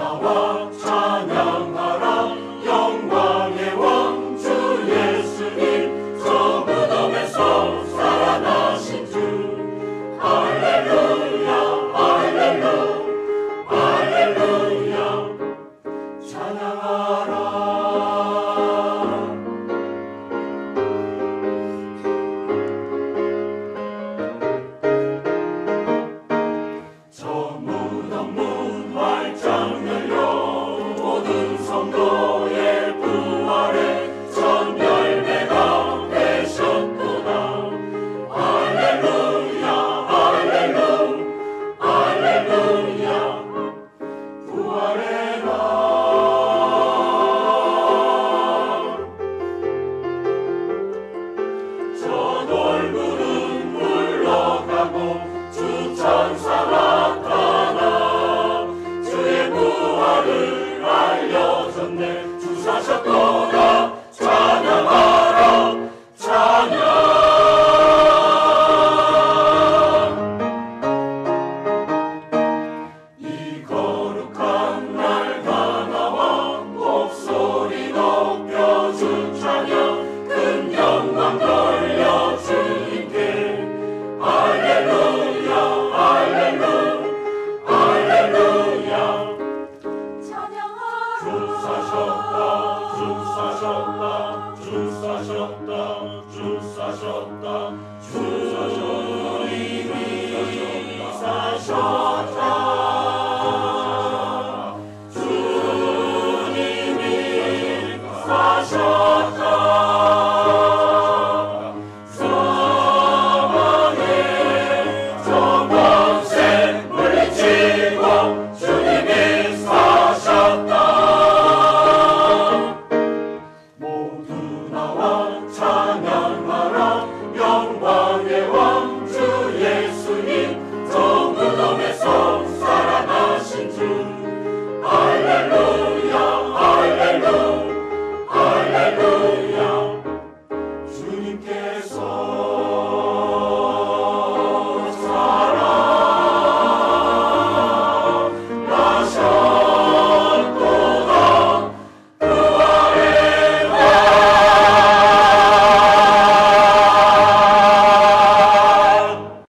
Now 주사셨다 주사셨다 주사셨다 주사셨다 주사셨다 주님이 사셨다 throne.